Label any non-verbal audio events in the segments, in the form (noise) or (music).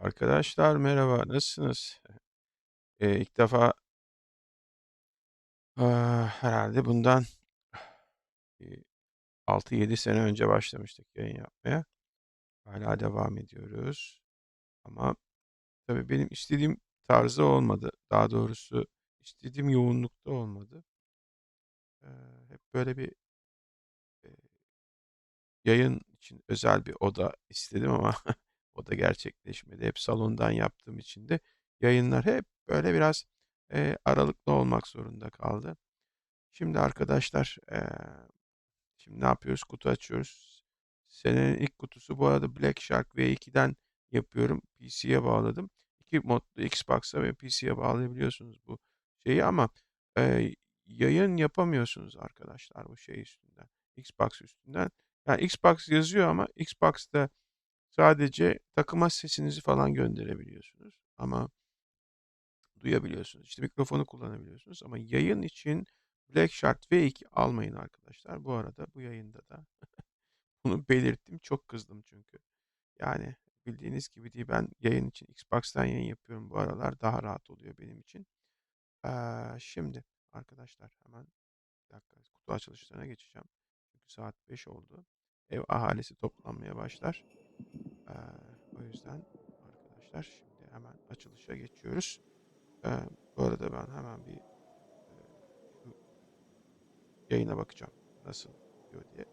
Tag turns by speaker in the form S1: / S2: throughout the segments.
S1: Arkadaşlar merhaba, nasılsınız? Eee, ilk defa aaa, herhâlde bundan, eee, 6-7 sene önce başlamıştık yayın yapmaya. Hâlâ devam ediyoruz ama tabii benim istediğim tarzda olmadı. Daha doğrusu istediğim yoğunlukta olmadı. Eee, hep böyle bir eee, yayın için özel bir oda istedim ama (laughs) o da gerçekleşmedi. Hep salondan yaptığım için de yayınlar hep böyle biraz, eee, aralıklı olmak zorunda kaldı. Şimdi arkadaşlar, eee, şimdi ne yapıyoruz? Kutu açıyoruz. Senenin ilk kutusu bu arada Black Shark V2'den yapıyorum. PC'ye bağladım. 2 modlu Xbox'a ve PC'ye bağlayabiliyorsunuz bu şeyi ama, eee, yayın yapamıyorsunuz arkadaşlar bu şey üstünden, Xbox üstünden. Yani Xbox yazıyor ama Xbox'ta sadece takıma sesinizi falan gönderebiliyorsunuz ama duyabiliyorsunuz. İşte mikrofonu kullanabiliyorsunuz ama yayın için Black Shark V2 almayın arkadaşlar. Bu arada bu yayında da (laughs) bunu belirttim. Çok kızdım çünkü. Yani bildiğiniz gibi değil. Ben yayın için Xbox'tan yayın yapıyorum bu aralar. Daha rahat oluyor benim için. Eee, şimdi arkadaşlar hemen bir dakika kutu açılışlarına geçeceğim. Çünkü saat 5 oldu. Ev ahalisi toplanmaya başlar. Eee, o yüzden arkadaşlar şimdi hemen açılışa geçiyoruz. Eee, bu arada ben hemen bir şu yayına bakacağım. Nasıl diyor diye.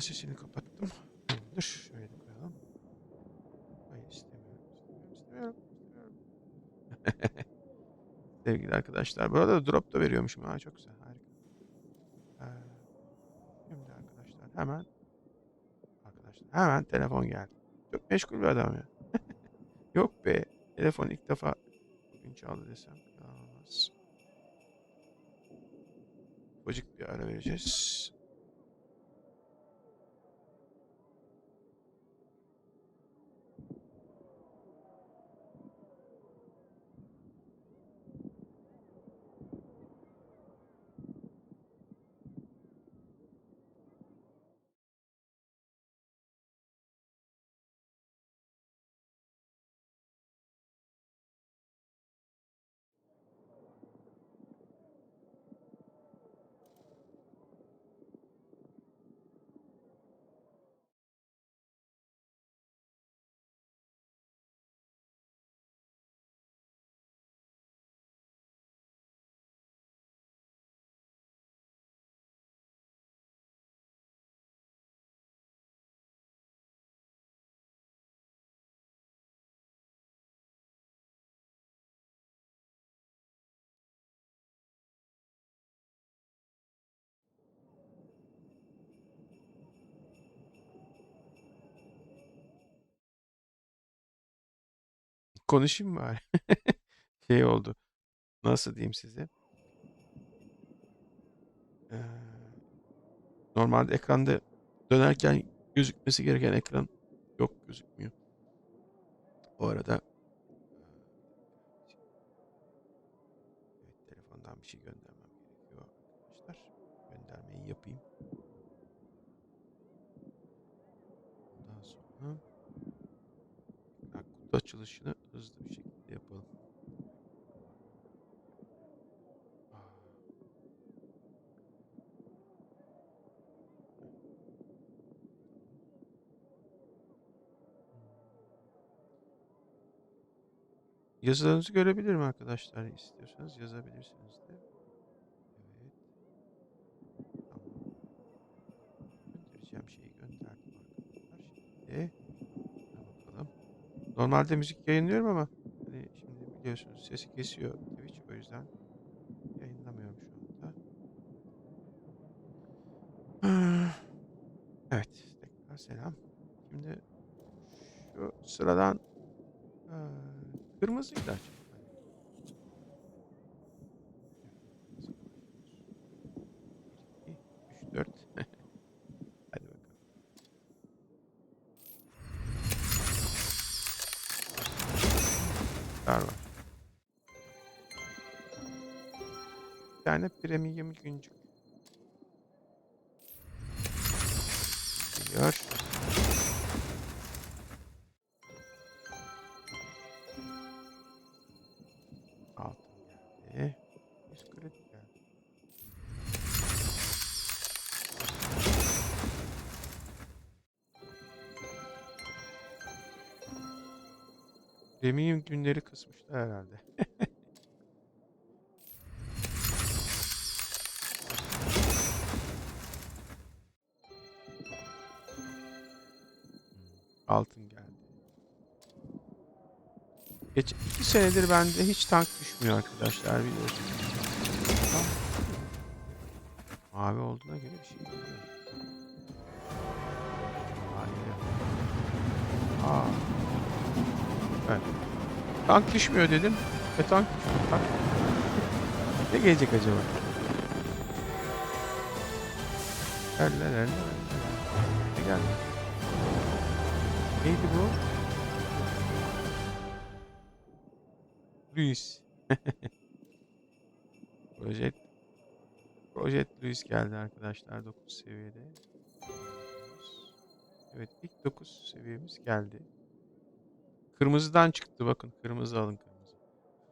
S1: Sesini kapattım. Tamamdır. Sevgili arkadaşlar. Bu arada drop da veriyormuşum. Ha, çok güzel. Harika. Eee, şimdi arkadaşlar hemen arkadaşlar hemen telefon geldi. Çok meşgul bir adam ya. (laughs) Yok be. Telefon ilk defa bugün çaldı desem olmaz. Ufacık bir ara vereceğiz. Konuşayım bari? (laughs) Şey oldu. Nasıl diyeyim size? Eee, normalde ekranda dönerken gözükmesi gereken ekran yok gözükmüyor. O arada telefondan bir şey göndermem gerekiyor arkadaşlar. Göndermeyi yapayım. Ondan sonra kutu açılışını hızlı bir şekilde yapalım. Yazılarınızı görebilirim arkadaşlar. İstiyorsanız yazabilirsiniz de. Evet. Göndereceğim şeyi gönderdim arkadaşlar. Şimdi. Normalde müzik yayınlıyorum ama hani şimdi biliyorsunuz sesi kesiyor Twitch o yüzden yayınlamıyorum şu anda. (sighs) Evet, tekrar selam. Şimdi şu sıradan eee kırmızıydı açık. Tane premium güncük. Geliyor. Altın geldi. 100 kredi geldi. Premium günleri kısmışlar herhalde. Senedir bende hiç tank düşmüyor arkadaşlar biliyorsunuz. Mavi olduğuna göre bir şey. Hayır. Aa. Evet. Tank düşmüyor dedim. E tank düşmüyor. Tank. ne gelecek acaba? Eller eller eller. Ne geldi? Neydi bu? Luis. (laughs) Projet Projet Luis geldi arkadaşlar 9 seviyede. Evet ilk 9 seviyemiz geldi. Kırmızıdan çıktı bakın. Kırmızı alın kırmızı.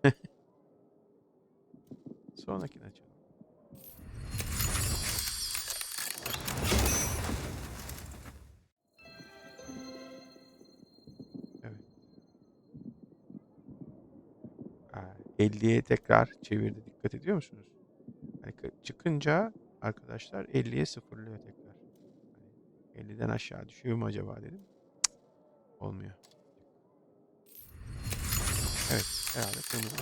S1: (laughs) Sonrakini açalım. 50'ye tekrar çevirdi. Dikkat ediyor musunuz? Yani kı- çıkınca arkadaşlar 50'ye sıfırlıyor tekrar. Hani 50'den aşağı düşüyor mu acaba dedim. Cık, olmuyor. Evet. Herhalde kırmızı.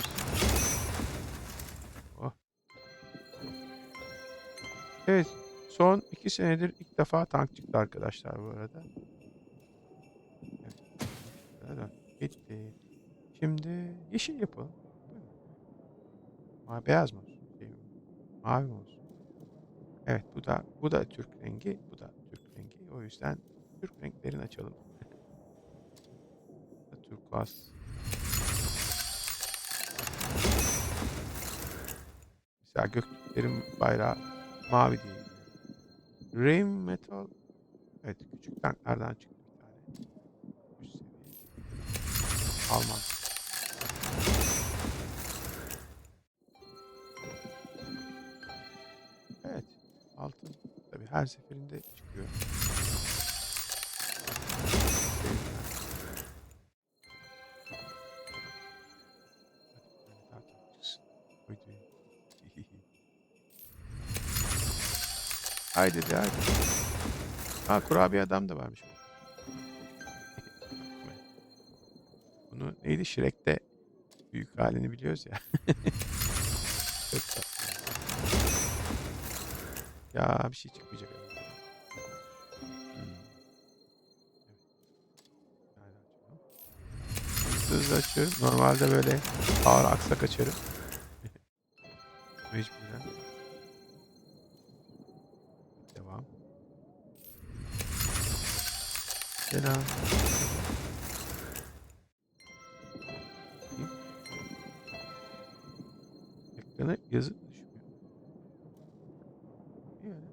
S1: Oh. Evet. Son iki senedir ilk defa tank çıktı arkadaşlar bu arada. Evet. Bitti. Şimdi yeşil yapalım. Buyurun. Ma beyaz mı olsun? Şey? Mavi mi olsun? Evet bu da bu da Türk rengi, bu da Türk rengi. O yüzden Türk renklerini açalım. Turkuaz. Mesela Göktürklerin bayrağı mavi değil. Rain Metal Evet küçük tanklardan çıktı bir tane. Alman. Her seferinde çıkıyor. Haydi. De haydi. Ha kurabiye adam da varmış. Bunu neydi Shrek'te büyük halini biliyoruz ya. (laughs) Çok. Ya bir şey çıkmayacak. Hmm. Hızlı hızlı açıyorum. Normalde böyle ağır aksak açarım. (laughs) Mecburen. Devam. Selam. Ekrana yazı düşmüyor. Niye öyle?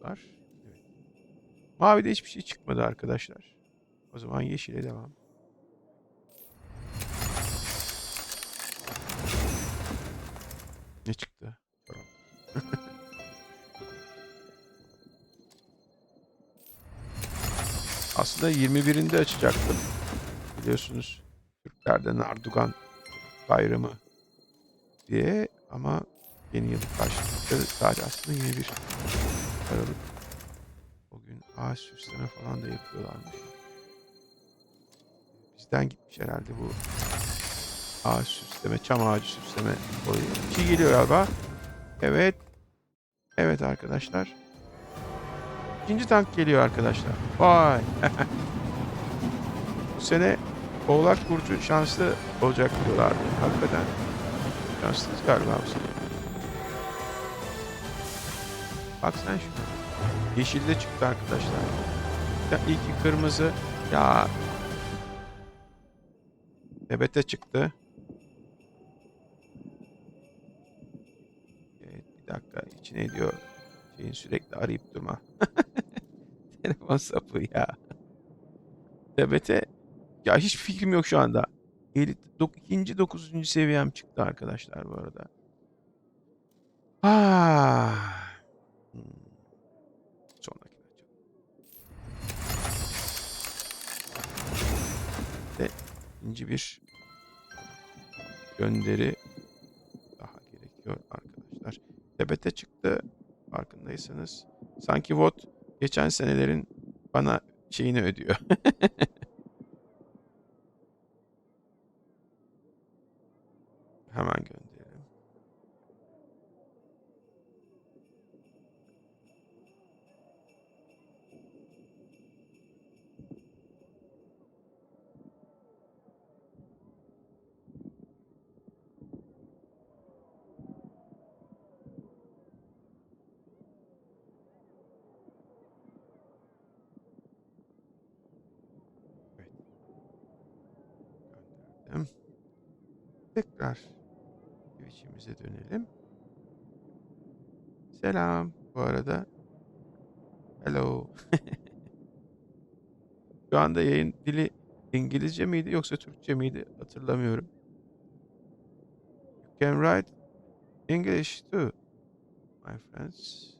S1: Var. Evet. Mavide hiçbir şey çıkmadı arkadaşlar. O zaman yeşile devam. Ne çıktı? (laughs) Aslında 21'inde açacaktım. Biliyorsunuz Türklerde Nardugan bayramı diye ama yeni yıllık başladı. Sadece aslında 21 Aralık. Ağaç süsleme falan da yapıyorlarmış. Bizden gitmiş herhalde bu ağaç süsleme, çam ağacı süsleme olayı. Şey geliyor galiba. Evet. Evet arkadaşlar. İkinci tank geliyor arkadaşlar. Vay. (laughs) bu sene Oğlak Burcu şanslı olacak diyorlardı. Hakikaten şanslıyız galiba bu sene. Bak sen şuna. Yeşilde çıktı arkadaşlar. İlk, ilki kırmızı. Ya. Tebete çıktı. Evet, bir dakika. İçine diyor. Şeyin sürekli arayıp durma. (laughs) Telefon sapı ya. Tebete. Ya hiç fikrim yok şu anda. Elit, dok, ikinci dokuzuncu seviyem çıktı arkadaşlar bu arada. Ah. Hmm. Sonraki açalım. Ve bir gönderi daha gerekiyor arkadaşlar. Tebete çıktı farkındaysanız. Sanki VOD geçen senelerin bana şeyini ödüyor. (laughs) Hemen gönderelim. Evet. Gönderdim. Tekrar Twitch'imize dönelim. Selam bu arada. Hello. (laughs) Şu anda yayın dili İngilizce miydi yoksa Türkçe miydi hatırlamıyorum. You can write English too, my friends.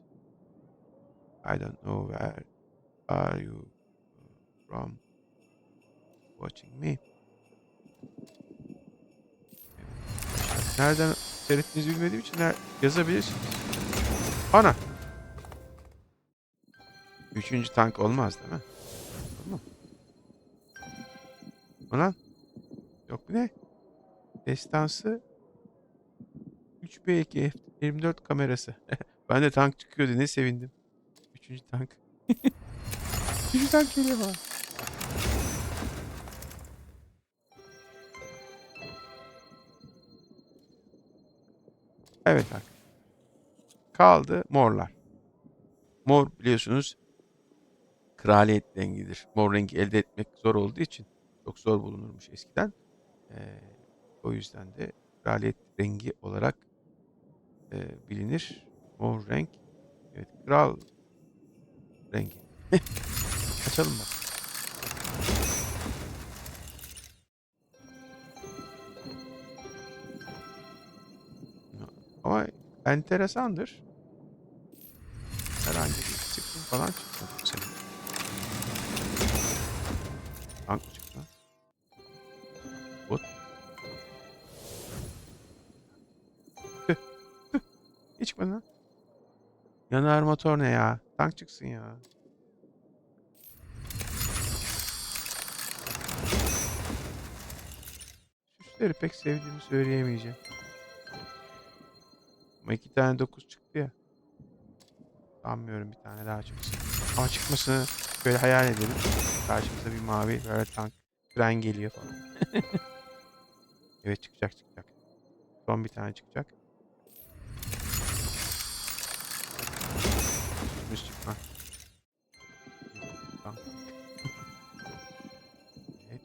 S1: I don't know where are you from watching me. Nereden seyrettiğinizi bilmediğim için yazabilirsiniz. Ana! Üçüncü tank olmaz değil mi? Mu? Ulan? Yok ne? Destansı 3B2 F24 kamerası. (laughs) ben de tank çıkıyordu ne sevindim. Üçüncü tank. (laughs) Üçüncü tank geliyor bana. Evet arkadaşlar. Kaldı morlar. Mor biliyorsunuz kraliyet rengidir. Mor rengi elde etmek zor olduğu için çok zor bulunurmuş eskiden. Ee, o yüzden de kraliyet rengi olarak e, bilinir. Mor renk. Evet kral rengi. (laughs) Açalım bak. Enteresandır. Herhangi bir sıkıntı falan çıkmadı sene. Tank mı çıktı? Bot. Tüh. Hiç çıkmadı lan. Yanar motor ne ya? Tank çıksın ya. Süsleri pek sevdiğimi söyleyemeyeceğim. Ama iki tane dokuz çıktı ya. Sanmıyorum bir tane daha çıksın. Ama çıkmasını böyle hayal edelim. Karşımıza bir mavi böyle tank tren geliyor falan. (laughs) evet çıkacak çıkacak. Son bir tane çıkacak. Sürpriz çıkma. Evet.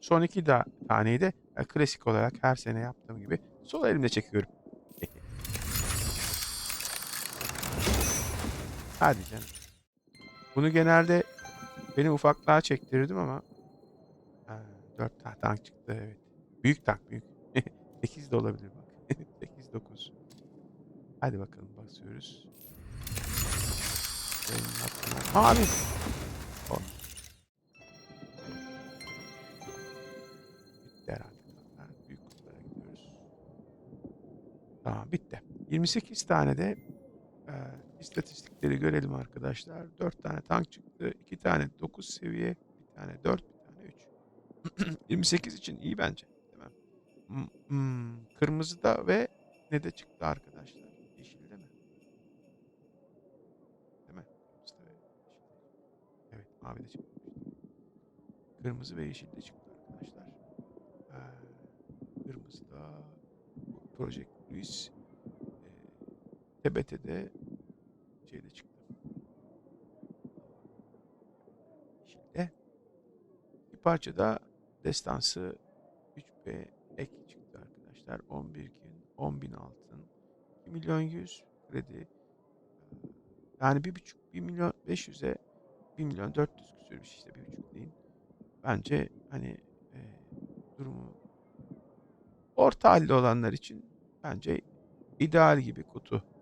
S1: Son iki da taneyi de klasik olarak her sene yaptığım gibi sol elimle çekiyorum. Hadi canım. Bunu genelde beni ufaklığa çektirirdim ama ha, 4 tane tank çıktı evet. Büyük tank büyük. (laughs) 8 de olabilir bak. (laughs) 8 9. Hadi bakalım basıyoruz. Benim aklıma- Mavi. O. Bitti herhalde. Ha, Büyük kutulara gidiyoruz. Tamam bitti. 28 tane de istatistikleri görelim arkadaşlar. 4 tane tank çıktı. 2 tane 9 seviye. Bir tane 4, bir tane 3. 28 (clears throat) için iyi bence. Değil? Hmm, hmm, kırmızıda ve ne de çıktı arkadaşlar? Yeşilde mi? Değil mi? Evet mavi de çıktı. Kırmızı ve yeşilde çıktı arkadaşlar. Ee, kırmızıda Project Luis e, TBT'de şeyde çıktı. şekilde. Bir parça da destansı 3B ek çıktı arkadaşlar. 11 gün, 10 bin altın, 2 milyon 100 kredi. Yani bir buçuk, 1 milyon 500'e 1 milyon 400 küsür bir şey işte bir buçuk deyin. Bence hani e, durumu orta halli olanlar için bence ideal gibi kutu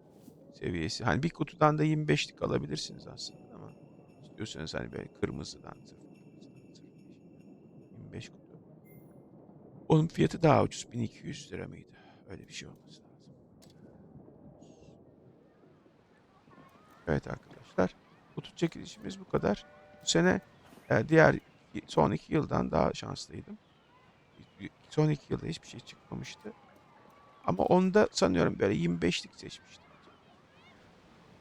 S1: seviyesi. Hani bir kutudan da 25'lik alabilirsiniz aslında ama istiyorsanız hani böyle kırmızıdan sırf kırmızıdan sırf yeşilden 25 kutu. Onun fiyatı daha ucuz. 1200 lira mıydı? Öyle bir şey olması lazım. Evet arkadaşlar. Kutu çekilişimiz bu kadar. Bu sene e, diğer son iki yıldan daha şanslıydım. Son iki yılda hiçbir şey çıkmamıştı. Ama onda sanıyorum böyle 25'lik seçmiştim.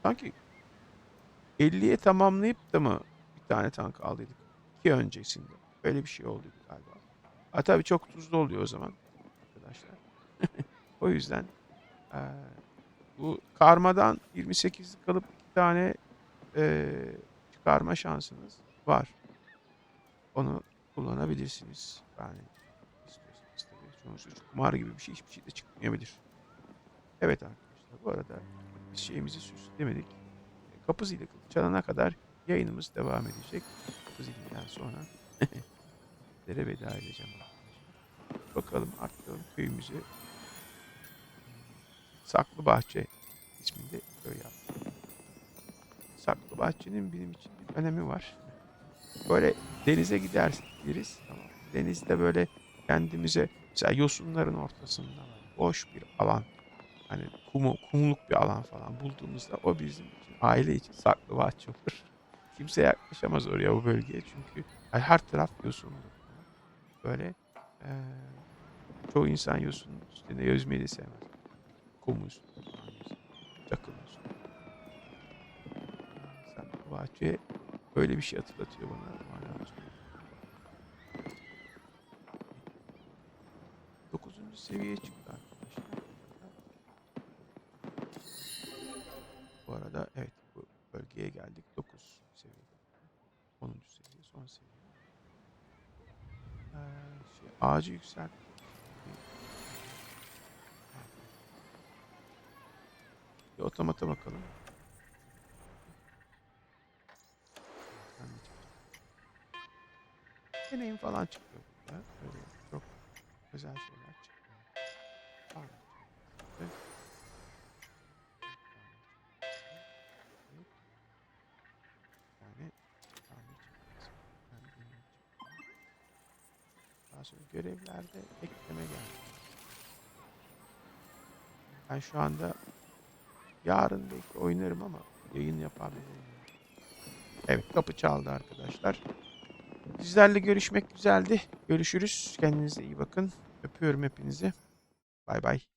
S1: Sanki 50'ye tamamlayıp da mı bir tane tank aldıydık? İki öncesinde. Böyle bir şey oldu galiba. Ha tabii çok tuzlu oluyor o zaman arkadaşlar. (laughs) o yüzden eee, bu karmadan 28'lik alıp iki tane eee, çıkarma şansınız var. Onu kullanabilirsiniz. Yani istiyorsanız tabii. Sonuçta kumar gibi bir şey hiçbir şey de çıkmayabilir. Evet arkadaşlar bu arada şeyimizi süslemedik. Kapı zili çalana kadar yayınımız devam edecek. Kapı zilinden sonra (laughs) sizlere veda edeceğim. Bakalım arttıralım köyümüzü. Saklı Bahçe isminde köy yaptık. Saklı Bahçe'nin benim için bir önemi var. Böyle denize gideriz tamam. Denizde böyle kendimize mesela yosunların ortasında boş bir alan hani kumu, kumluk bir alan falan bulduğumuzda o bizim için aile için saklı bahçe olur. Kimse yaklaşamaz oraya o bölgeye çünkü her taraf yosunlu. Böyle eee çoğu insan yosunun üstünde yüzmeyi de sevmez. Kum üstünde çakıl üstünde. Saklı bahçe böyle bir şey hatırlatıyor bana. Hala Dokuzuncu seviyeye çıktı arkadaşlar. Arada evet bu bölgeye geldik. 9 seviyede. 10. seviye son seviye. Ee, şey, ağacı yükselt. Bir otomata bakalım. Deneyim falan çıkıyor burada. Öyle çok özel şeyler Sonra görevlerde ekleme geldi. Ben şu anda yarın belki oynarım ama yayın yapabilirim. Evet kapı çaldı arkadaşlar. Sizlerle görüşmek güzeldi. Görüşürüz. Kendinize iyi bakın. Öpüyorum hepinizi. Bay bay.